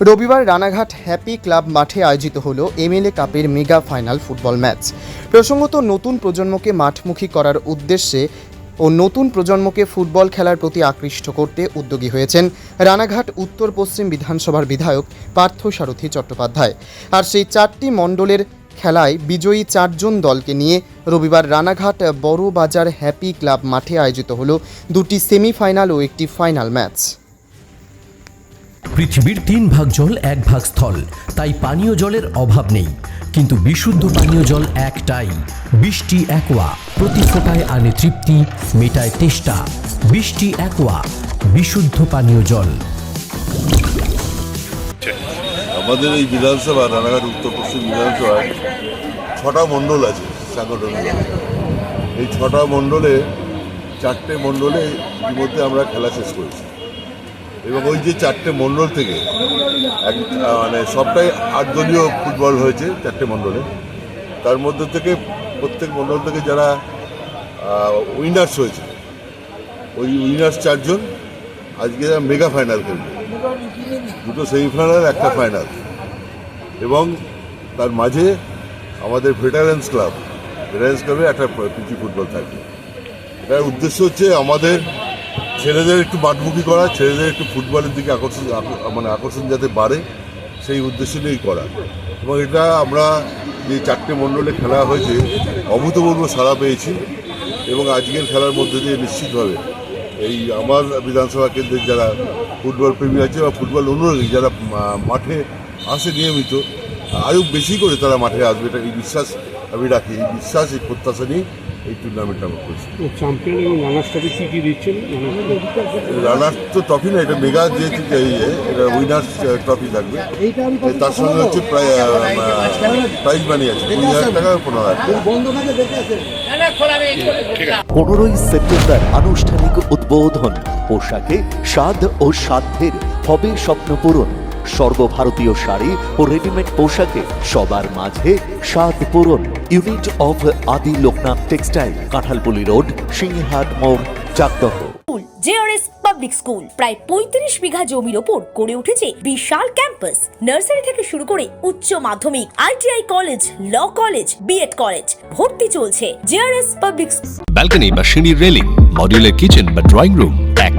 রবিবার Ranaghat happy club মাঠে আয়োজিত হলো এমএলএ কাপের মেগা ফাইনাল ফুটবল ম্যাচ। প্রসঙ্গত, নতুন প্রজন্মকে মাঠমুখী করার উদ্দেশ্যে ও নতুন প্রজন্মকে ফুটবল খেলার প্রতি আকৃষ্ট করতে উদ্যোগী হয়েছেন রানাঘাট উত্তর পশ্চিম বিধানসভার বিধায়ক পার্থ সারথী চট্টোপাধ্যায়। আর সেই চারটি মণ্ডলের খেলায় বিজয়ী চারজন দলকে নিয়ে রবিবার রানাঘাট বড় বাজার হ্যাপি ক্লাব মাঠে আয়োজিত হলো দুটি সেমিফাইনাল ও একটি ফাইনাল ম্যাচ। পৃথিবীর তিন ভাগ জল, এক ভাগ স্থল। তাই পানীয় জলের অভাব নেই। কিন্তু বিশুদ্ধ পানীয় জল একটাই। বৃষ্টি একোয়া। প্রতি ফোটায় আনে তৃপ্তি, মেটায় তেষ্টা। বৃষ্টি একোয়া। বিশুদ্ধ পানীয় জল। আমাদের এই বিধানসভা, রানাঘাট, উত্তর পশ্চিম বিধানসভায় ছটা মণ্ডল আছে এই ছটা মণ্ডলে, চারটে মণ্ডলে ইতিমধ্যে আমরা খেলা শেষ করেছি। এবং ওই যে চারটে মণ্ডল থেকে এক মানে সবটাই আট দলীয় ফুটবল হয়েছে চারটে মণ্ডলে। তার মধ্যে থেকে প্রত্যেক মণ্ডল থেকে যারা উইনার্স হয়েছে, ওই উইনার্স চারজন আজকে মেগা ফাইনাল খেলবে। দুটো সেমিফাইনাল, একটা ফাইনাল। এবং তার মাঝে আমাদের ভেটারেন্স ক্লাব ভেটারেন্স ক্লাবে একটা পিচি ফুটবল থাকবে। এটার উদ্দেশ্য হচ্ছে আমাদের ছেলেদের একটু মাঠমুখী করা, ছেলেদের একটু ফুটবলের দিকে আকর্ষণ আকর- মানে আকর্ষণ যাতে বাড়ে, সেই উদ্দেশ্য নিয়েই করা। এবং এটা আমরা যে চারটে মণ্ডলে খেলা হয়েছে, অভূতপূর্ব সাড়া পেয়েছি এবং আজকের খেলার মধ্যে দিয়ে নিশ্চিতভাবে এই আমার বিধানসভা কেন্দ্রের যারা ফুটবল প্রেমী আছে বা ফুটবল অনুরাগী যারা মাঠে আসে নিয়মিত, আরও বেশি করে তারা মাঠে আসবে, এটা এই বিশ্বাস আমি রাখি, এই বিশ্বাস, এই প্রত্যাশা নিয়ে এই টুর্নামেন্টটা আমরা করছি। চ্যাম্পিয়ন এবং রানার্স ট্রফি কী কী দিচ্ছেন? রানার তো ট্রফি না এটা মেগা এই এ, এটা উইনার্স ট্রফি থাকবে তার সঙ্গে হচ্ছে প্রায় প্রাইজ মানি আছে কুড়ি হাজার টাকা পনেরো হাজার পনেরোই সেপ্টেম্বর আনুষ্ঠানিক উদ্বোধন পোশাকে স্বাদ ও সাধ্যের হবে স্বপ্ন পূরণ সর্বভারতীয় শাড়ি ও রেডিমেড পোশাকে সবার মাঝে স্বাদ পূরণ। Unit of Adi Loknath textile Kanthalpuli road Singhat মোড় Chakdah school JRS public school প্রায় পঁয়ত্রিশ বিঘা জমির ওপর গড়ে উঠেছে বিশাল ক্যাম্পাস। নার্সারি থেকে শুরু করে উচ্চ মাধ্যমিক ITI college law college BEd college ভর্তি চলছে জেআরএস পাবলিক ব্যালকনি বা সিঁড়ির রেলিং মডিউলার কিচেন বা ড্রয়িং রুম